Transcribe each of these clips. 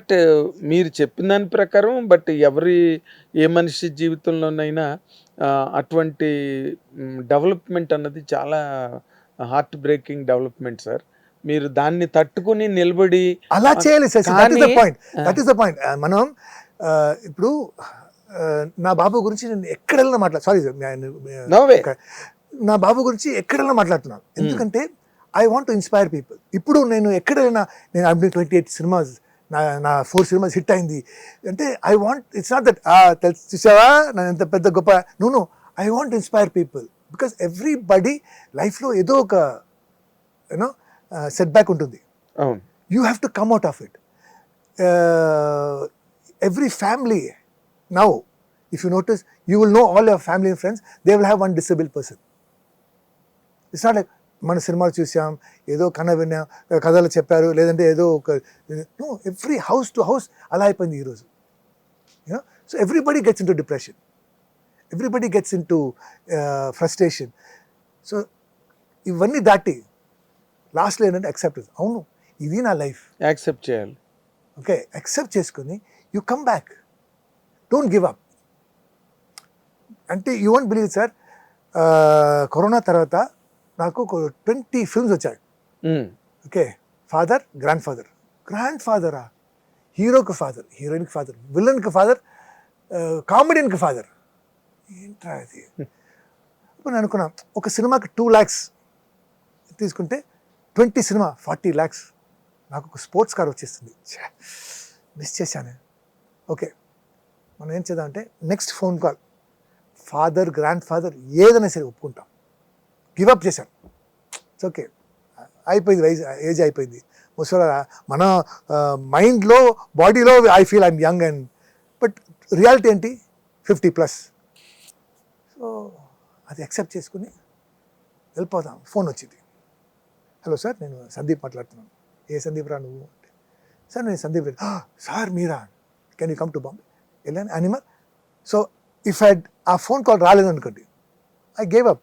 But మీరు చెప్పిన దాని ప్రకారం బట్ ఎవరి ఏ మనిషి జీవితంలోనైనా అటువంటి డెవలప్మెంట్ అన్నది చాలా హార్ట్ బ్రేకింగ్ డెవలప్మెంట్ సార్. మీరు దాన్ని తట్టుకుని నిలబడి అలా చేయాలి సార్. దట్ ఇస్ ద కానీ- point that is the point మనం ఇప్పుడు నా బాబు గురించి నేను ఎక్కడెళ్ళినా మాట్లా సారీ నా బాబు గురించి ఎక్కడెళ్ళినా మాట్లాడుతున్నాను. ఎందుకంటే I want to inspire people ఇప్పుడు నేను ఎక్కడైనా నేను ట్వంటీ ఎయిట్ సినిమాస్ నా నా ఫోర్ సినిమాస్ హిట్ అయింది అంటే I want it's not that తెలుసు చూసావా నేను ఎంత పెద్ద గొప్ప నూను I want inspire people because everybody లైఫ్లో ఏదో ఒక యూనో సెట్ బ్యాక్ ఉంటుంది అవును you have to come out of it. Uh, every family now, if you notice, you will know all your family and friends, they will have one disabled person. It's not like మన సినిమాలు చూసాం ఏదో కన విన్నాం కథలు చెప్పారు లేదంటే ఏదో ఒక no every house to house అలా అయిపోయింది ఈరోజు you know so everybody gets in to depression. Everybody gets in to frustration. So ఇవన్నీ దాటి లాస్ట్లో ఏంటంటే అక్సెప్టెన్స్ అవును ఇది నా లైఫ్. యాక్సెప్ట్ చేయాలి. ఓకే అక్సెప్ట్ చేసుకొని you come back. Don't give up. అంటే you won't believe sir corona తర్వాత నాకు ఒక ట్వంటీ ఫిల్మ్స్ వచ్చాయి. Okay father grand father grand ఫాదరా హీరోకి ఫాదర్ హీరోయిన్కి ఫాదర్ విలన్కి ఫాదర్ కామెడియన్కి ఫాదర్. ఏంట్రా అది అప్పుడు నేను అనుకున్నా ఒక సినిమాకి టూ ల్యాక్స్ తీసుకుంటే ట్వంటీ సినిమా ఫార్టీ ల్యాక్స్ నాకు ఒక స్పోర్ట్స్ కార్ వచ్చేస్తుంది మిస్ చేశాను. ఓకే మనం ఏం చేద్దామంటే next phone call. Father grand father ఏదైనా సరే ఒప్పుకుంటాం. గివప్ చేశాను ఇట్స్ ఓకే అయిపోయింది వయసు ఏజ్ అయిపోయింది. ముసలి మన మైండ్లో బాడీలో I feel I'm young and but reality ఏంటి? ఫిఫ్టీ ప్లస్ సో అది యాక్సెప్ట్ చేసుకుని వెళ్ళిపోదాం. ఫోన్ వచ్చింది. హలో సార్ నేను సందీప్ మాట్లాడుతున్నాను. ఏ సందీప్ రా నువ్వు? అంటే సార్ నేను Sandeep Reddy sir ah, Meera? Can you come to Bombay వెళ్ళాను. Animal so if I uh phone call రాలేదు అనుకోండి I gave up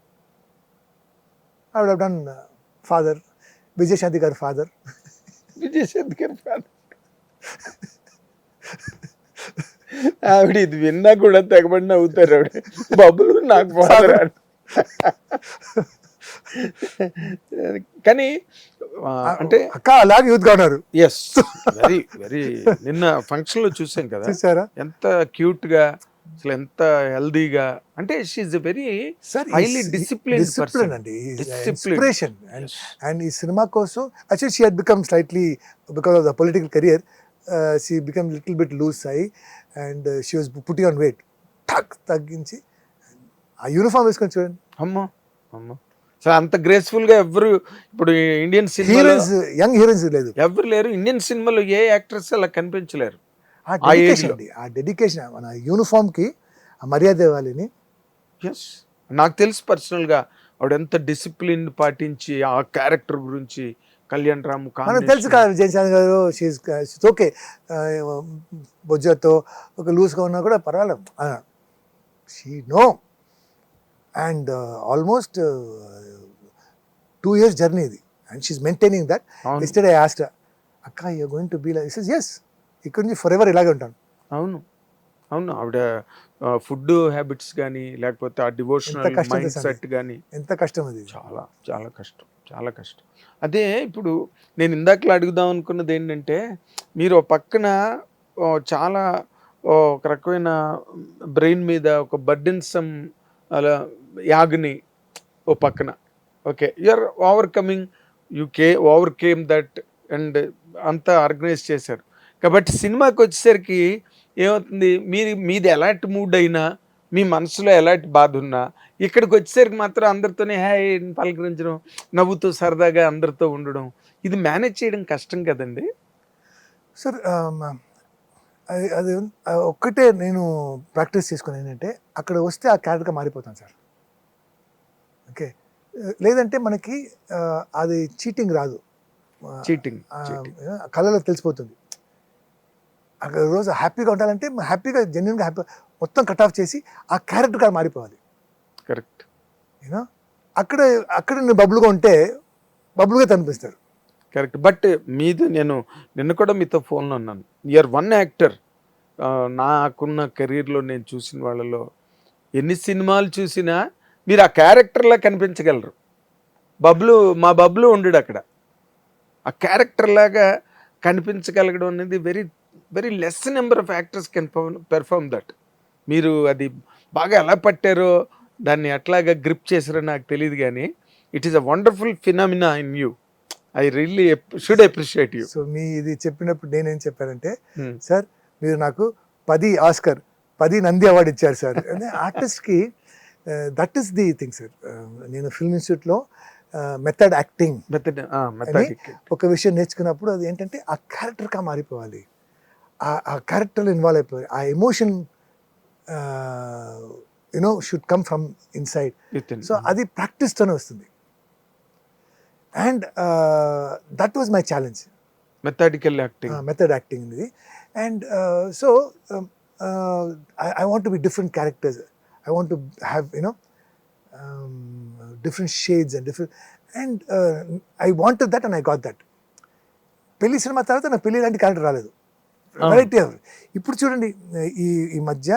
I would done father Vijayashanti garu father Vijayashanti గారి father. ఆవిడ ఇది విన్నా కూడా తెగబడి నవ్వుతారు ఆవిడ. బబ్బులు నాకు father అని. కానీ ఆ, అంటే అక్క అలాగే యూత్గా ఉన్నారు. ఎస్ వెరీ వెరీ నిన్న ఫంక్షన్లో చూసాం కదా. చూసారా ఎంత క్యూట్గా అసలు ఎంత హెల్దీగా అంటే she very sir disciplined discipline person. అండి. ఇన్స్పిరేషన్ అండ్ ఈ సినిమా కోసం actually she had become slightly because of the political career she become little bit loose అయ్యి and she was putting on weight టక్ తగ్గించి. ఆ యూనిఫామ్ వేసుకొని చూడండి. అమ్మో అమ్మో. సో అంత గ్రేస్ఫుల్గా ఎవరు ఇప్పుడు ఇండియన్ సినిమాలో హీరోయిన్స్ యంగ్ హీరోయిన్స్ లేదు. ఎవరు లేరు. ఇండియన్ సినిమాలో ఏ యాక్ట్రెస్ అలా కనిపించలేరు. ఆ డెడికేషన్. అండి. ఆ డెడికేషన్ మన యూనిఫామ్కి ఆ మర్యాద ఇవ్వాలని. ఎస్ నాకు తెలుసు పర్సనల్గా ఆవిడ ఎంత డిసిప్లిన్ పాటించి ఆ క్యారెక్టర్ గురించి కళ్యాణ్ రామ్ మనకు తెలుసు కదా విజయశాంతి గారు ఓకే బొజ్జతో ఒక లూజ్గా ఉన్నా కూడా పర్వాలేదు. She know and almost two years journey ఇది. అండ్ షీస్ మెయింటైనింగ్ దట్ అవును. ఎస్టర్డే ఆస్ట్ అక్క you going to be like yes ఇక్కడ నుంచి ఫర్ ఎవర్ ఇలాగే ఉంటాను అవును. అవును. ఆవిడ ఫుడ్ హ్యాబిట్స్ కానీ లేకపోతే ఆ డివోషనల్ కష్టం మైండ్ తెలుసా సెట్ కానీ ఎంత కష్టం అది? చాలా చాలా కష్టం. చాలా కష్టం. అదే ఇప్పుడు నేను ఇందాకలా అడుగుదాం అనుకున్నది ఏంటంటే మీరు పక్కన చాలా ఒక రకమైన బ్రెయిన్ మీద ఒక బర్డెన్సమ్ అలా యాగ్ని ఓ పక్కన. Okay. You're overcoming you కే ఓవర్ కేమ్ దట్ అండ్ అంతా ఆర్గనైజ్ చేశారు. కాబట్టి సినిమాకి వచ్చేసరికి ఏమవుతుంది? మీరు మీది ఎలాంటి మూడ్ అయినా మీ మనసులో ఎలాంటి బాధ ఉన్నా ఇక్కడికి వచ్చేసరికి మాత్రం అందరితోనే హాయ్ పలకరించడం నవ్వుతూ సరదాగా అందరితో ఉండడం ఇది మేనేజ్ చేయడం కష్టం కదండి? సార్ అది అది ఒక్కటే నేను ప్రాక్టీస్ చేసుకుని ఏంటంటే అక్కడ వస్తే ఆ క్యారెక్టర్గా మారిపోతాను సార్. ఓకే? లేదంటే మనకి అది చీటింగ్ రాదు. చీటింగ్ ఆ, కళ్ళలో తెలిసిపోతుంది. రోజు హ్యాపీగా ఉండాలంటే హ్యాపీగా జెన్యున్గా హ్యాపీ మొత్తం కట్ ఆఫ్ చేసి ఆ క్యారెక్టర్గా మారిపోవాలి. కరెక్ట్ యూనో అక్కడ అక్కడ నేను బబుల్గా ఉంటే బబుల్గా కనిపిస్తారు. కరెక్ట్ బట్ మీది నేను నిన్న కూడా మీతో ఫోన్లో ఉన్నాను. యూఆర్ వన్ యాక్టర్ నాకున్న కెరీర్లో నేను చూసిన వాళ్ళలో ఎన్ని సినిమాలు చూసినా మీరు ఆ క్యారెక్టర్లా కనిపించగలరు. బబ్లు మా బబ్లు ఉండడు అక్కడ. ఆ క్యారెక్టర్ లాగా కనిపించగలగడం అనేది very very less number of actors can perform that మీరు అది బాగా ఎలా పట్టారో దాన్ని ఎట్లాగా గ్రిప్ చేశారో నాకు తెలియదు కానీ it is a wonderful phenomena in you I really should appreciate you so మీ ఇది చెప్పినప్పుడు నేనేం చెప్పానంటే Hmm. సార్ మీరు నాకు పది ఆస్కర్ పది నంది అవార్డు ఇచ్చారు సార్. అంటే ఆర్టిస్ట్కి that is the thing sir నేను ఫిల్మ్ ఇన్స్టిట్యూట్లో మెథడ్ యాక్టింగ్ మెథడ్ ఒక విషయం నేర్చుకున్నప్పుడు అది ఏంటంటే ఆ క్యారెక్టర్గా మారిపోవాలి. ఆ- క్యారెక్టర్లో ఇన్వాల్వ్ అయిపోవాలి ఆ emotion you know should come from inside so అది ప్రాక్టీస్తోనే వస్తుంది. And that was my challenge methodical acting method acting ఇది and so I want to be different characters I want to have you know different shades and different and I want that and I got that పెళ్ళి cinema తర్వాత నాకు పెళ్ళి లాంటి character రాలేదు. Variety ఇప్పుడు చూడండి ఈ ఈ మధ్య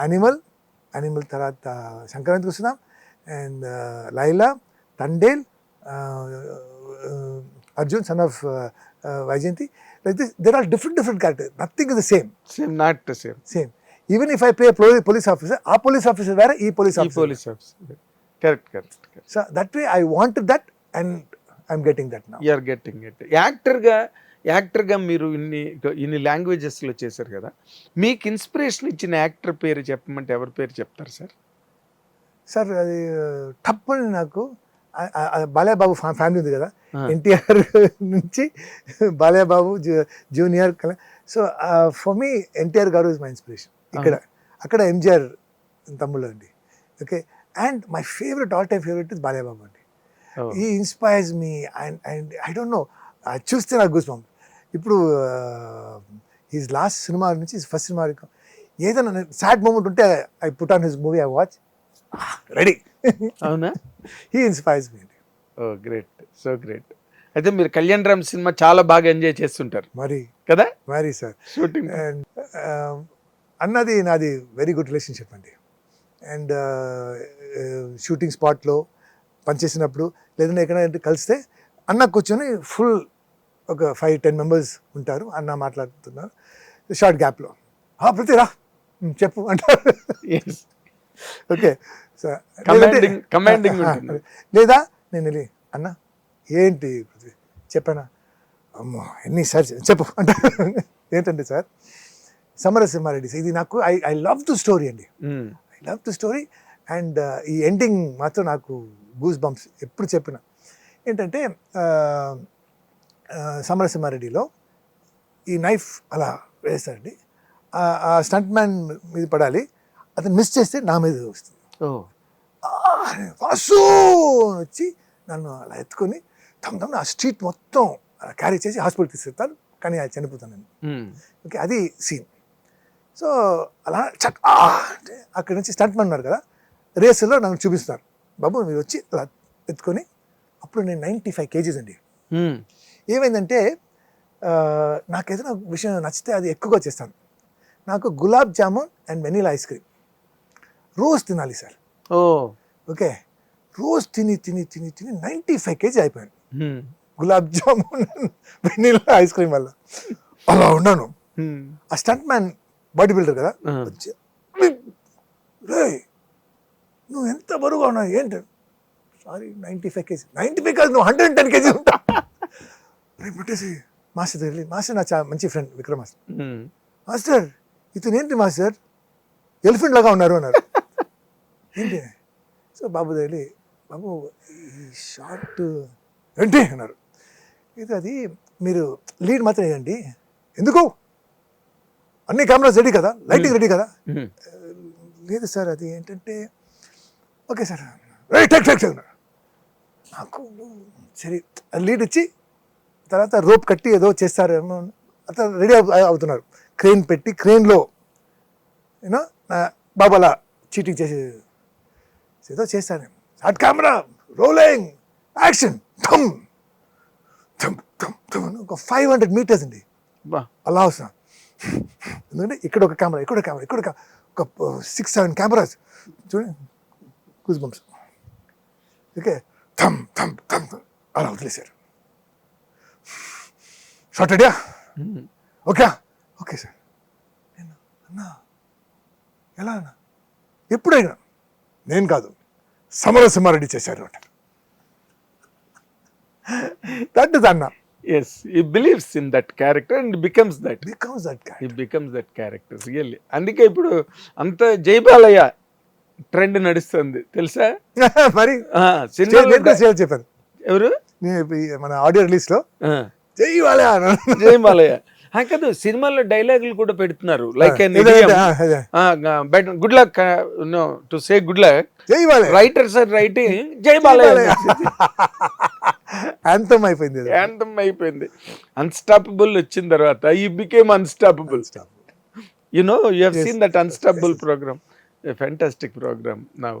యానిమల్ యానిమల్ తర్వాత సంక్రాంతికి వస్తున్నాం. And Laila Thandel Arjun son of Vyjayanthi like this there are different different character nothing is the same same not same same even if I play police officer ఆ police officer వేరే ఈ police officer police officer correct correct so that way I want that and I'm getting that నా you're getting it యాక్టర్గా యాక్టర్గా మీరు ఇన్ని ఇన్ని లాంగ్వేజెస్లో చేశారు కదా మీకు ఇన్స్పిరేషన్ ఇచ్చిన యాక్టర్ పేరు చెప్పమంటే ఎవరి పేరు చెప్తారు సార్? సార్ అది తప్పని నాకు బాలయ్యబాబు ఫ్యా- ఫ్యామిలీ ఉంది కదా. ఎన్టీఆర్ నుంచి బాలయ్యబాబు జూనియర్ కల- so for me NTR garu is my inspiration. ఇక్కడ అక్కడ ఎంజిఆర్ తమ్ముళ్ళు అండి. Okay and my favourite all time favourite is Balayya Babu అండి. ఈ inspires me and and I don't know చూస్తే నాకు గూస్ పంప్ ఇప్పుడు హీస్ లాస్ట్ సినిమా నుంచి ఫస్ట్ సినిమా వరకు ఏదైనా సాడ్ మూమెంట్ ఉంటే I put on his movie I watch ready అవునా? He inspires me oh great so great అయితే మీరు కళ్యాణ్ రామ్ సినిమా చాలా బాగా ఎంజాయ్ చేస్తుంటారు. మరి. కదా? మరి సార్ షూటింగ్ అండ్ అన్నది నాది వెరీ గుడ్ రిలేషన్షిప్ అండి. అండ్ షూటింగ్ స్పాట్లో పనిచేసినప్పుడు లేదంటే ఎక్కడైనా కలిస్తే అన్న కూర్చొని ఫుల్ ఒక ఫైవ్ టెన్ మెంబర్స్ ఉంటారు. అన్న మాట్లాడుతున్నారు. షార్ట్ గ్యాప్లో పృథ్వీరా "ఉమ్, చెప్పు అంటారు ఓకే. లేదా నేను వెళ్ళి అన్న ఏంటి పృథ్వీ? చెప్పానా? అమ్మో ఎన్నిసార్లు చెప్పు అంటారు ఏంటంటే సార్ సమరసింహారెడ్డి ఇది నాకు I I love the story అండి. I love the story and ఈ ఎండింగ్ మాత్రం నాకు గూస్ బంప్స్ ఎప్పుడు చెప్పిన. ఏంటంటే సమరసింహారెడ్డిలో ఈ నైఫ్ అలా వేస్తారండి. ఆ- స్టంట్ మ్యాన్ మీద పడాలి అతను మిస్ చేస్తే నా మీద వస్తుంది. వాసు! వచ్చి నన్ను అలా ఎత్తుకొని తమ తమ ఆ స్ట్రీట్ మొత్తం క్యారీ చేసి హాస్పిటల్ తీసుకెళ్తాను కానీ అది చనిపోతాను నేను. ఓకే అది సీన్. సో అలా చట్ ఆ అంటే అక్కడి నుంచి స్టంట్ ఉన్నారు కదా రేసులో నన్ను చూపిస్తారు బాబు మీరు వచ్చి అలా ఎత్తుకొని అప్పుడు నేను నైంటీ ఫైవ్ కేజీస్ అండి. ఏమైందంటే నాకు ఏదైనా విషయం నచ్చితే అది ఎక్కువగా చేస్తాను. నాకు gulab jamun and vanilla ice cream. రోజు తినాలి సార్. ఓ. ఓకే? రోజు తిని తిని తిని తిని నైంటీ ఫైవ్ కేజీ అయిపోయాను. Gulab jamun vanilla ice cream వల్ల. అలా ఉన్నాను. ఆ స్టంట్ మ్యాన్ బాడీ బిల్డర్ కదా? రే నువ్వు ఎంత బరువుగా ఉన్నావు? ఏంటి? Sorry ninety five KG. Ninety five కాదు నువ్వు హండ్రెడ్ టెన్ కేజీ ఉంటా. రేపు పెట్టేసి మాస్టర్ దగ్గర వెళ్ళి, మాస్టర్ నా చాలా మంచి ఫ్రెండ్ విక్రమ్ మాస్టర్ మాస్టర్ ఇతను ఏంటి మాస్టర్? ఎలిఫెంట్ లాగా ఉన్నారు అన్నారు. ఏంటి? సో బాబు దగ్గర బాబు ఈ షార్ట్ ఏంటి? అన్నారు. ఇది అది మీరు లీడ్ మాత్రం వేయండి. ఎందుకు? అన్ని కెమెరాస్ రెడీ కదా? లైటింగ్ రెడీ కదా? లేదు సార్ అది ఏంటంటే okay sir. Right take take take నాకు సరే లీడ్ ఇచ్చి తర్వాత రోప్ కట్టి ఏదో చేస్తారు ఏమో. అతను రెడీ అవుతున్నారు. క్రెయిన్ పెట్టి క్రెయిన్లో యూనో బాబు అలా చీటింగ్ చేసి ఏదో చేస్తాను షార్ట్ కెమెరా రోలింగ్ యాక్షన్ థమ్ థమ్ థమ్ థమ్ ఒక ఫైవ్ హండ్రెడ్ మీటర్స్ అండి. అలా వస్తున్నా. ఎందుకంటే ఇక్కడ ఒక కెమెరా ఇక్కడ కెమెరా ఇక్కడ ఒక సిక్స్ సెవెన్ కెమెరాస్. చూడండి. Goose bumps. ఓకే. థమ్ థమ్ థమ్ అలా వదిలేశారు. Short idea okay. Okay sir. నేను అన్నా ఎలా అన్నా? ఎప్పుడైనా నేను కాదు సమరసింహారెడ్డి చేశారు అంటారు దట్ ఇస్ అన్న. Yes he believes in that character and becomes that becomes that. He becomes that character really అందుకే ఇప్పుడు అంత జైబాలయ్య ట్రెండ్ నడుస్తుంది తెలుసా? మరి చెప్పాను ఎవరు? మన ఆడియో రిలీజ్లో జై అన్నాను. జయబాలయ్య ఆ, కాదు సినిమాల్లో డైలాగులు కూడా పెడుతున్నారు. Like. Good luck no to say good luck jai writers are writing jai Balayya. యాంతం అయిపోయింది. యాంతం అయిపోయింది. అన్స్టాపబుల్ వచ్చిన తర్వాత he became unstoppable you know you have seen that Unstoppable program fantastic program now